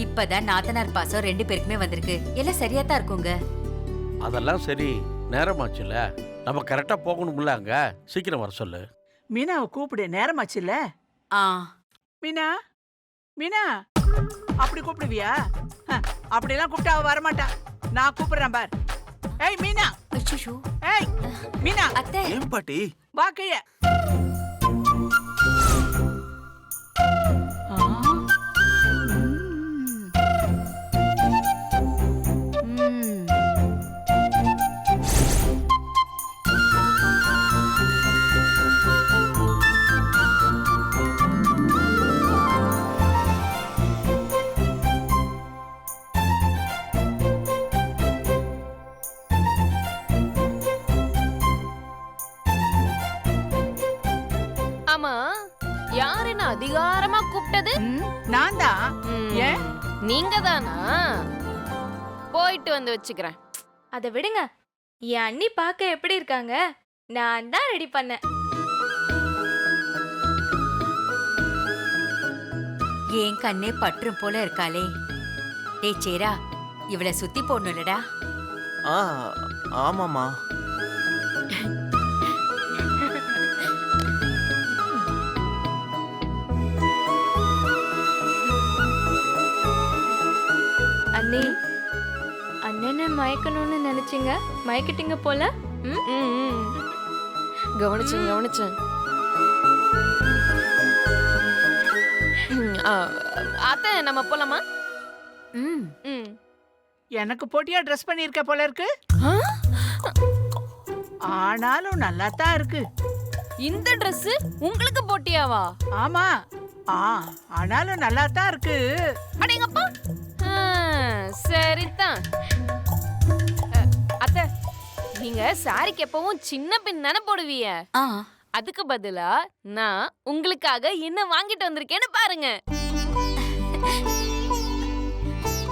இப்பதான் நாத்தனார் பாசம் ரெண்டு பேருக்குமே வந்திருக்கு. எல்லாம் சரியா தான் இருக்குங்க. அதெல்லாம் சரி. நேரமாச்சுல நம்ம கரெக்டா போகணும்ல அங்க? சீக்கிரம் வர சொல்லு. மீனாவை கூப்பிடு. நேரமாச்சுல்ல? ஆ. மீனா? மீனா? அப்படி கூப்பிடுவியா? ஹ, அப்படிலாம் கூப்பிட்டா அவ வரமாட்டா. நான் கூப்பிடுறேன் பார். ஏய் மீனா! அச்சோ ஏய் மீனா! அத்தை. ஏன் பாட்டி? வா கீழே. ஆமா. யார் என்ன அதிகாரமா கூப்பிட்டது? நான் தான் ஏன்? நீங்க தானா போயிட்டு வந்து வச்சுக்கிறேன். அதை விடுங்க. என் அண்ணி பார்க்க எப்படி இருக்காங்க? நான் தான் ரெடி பண்ணேன். என் கண்ணே பற்றும் போல இருக்காளே. டேய் சேரா இவளை சுத்தி போடணும்லடா. ஆ ஆமாம்மா. அண்ணி. அண்ணனை மயக்கணும்னு நினைச்சீங்க? மயக்கிட்டீங்க போல? ம்? ம், ம். கவனிச்சேன் கவனிச்சேன். அத்தை நம்ம போலாமா? ம். ம். எனக்கு போட்டியா ட்ரெஸ் பண்ணியிருக்க போல இருக்கு? ஆ? ஆனாலும் நல்லா தான் இருக்கு. இந்த Dress உங்களுக்கு போட்டியாவா? ஆமா. ஆ ஆனாலும் நல்லா தான் இருக்கு அடேங்கப்பா சரிதான். அத்தை நீங்க சாரிக்கு எப்பவும் சின்ன பின் தானே போடுவீங்க? அதுக்கு பதிலா நான் உங்களுக்காக என்ன வாங்கிட்டு வந்திருக்கேன்னு பாருங்க.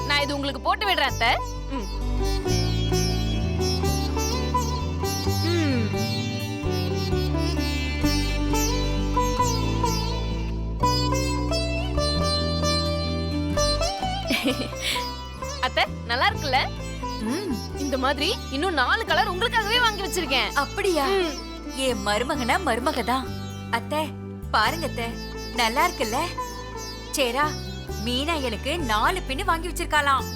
நான் இது உங்களுக்கு போட்டு விடுறேன் அத்தை. அத்தை நல்லா இருக்குல்ல? ம் இந்த மாதிரி இன்னும் நாலு கலர் உங்களுக்காகவே வாங்கி வச்சிருக்கேன். அப்படியா? ம். என் மருமகனா மருமகதான் அத்தை பாருங்க அத்தை நல்லா இருக்குல்ல? சேரா மீனா எனக்கு நாலு பின்னு வாங்கி வச்சிருக்காளாம்.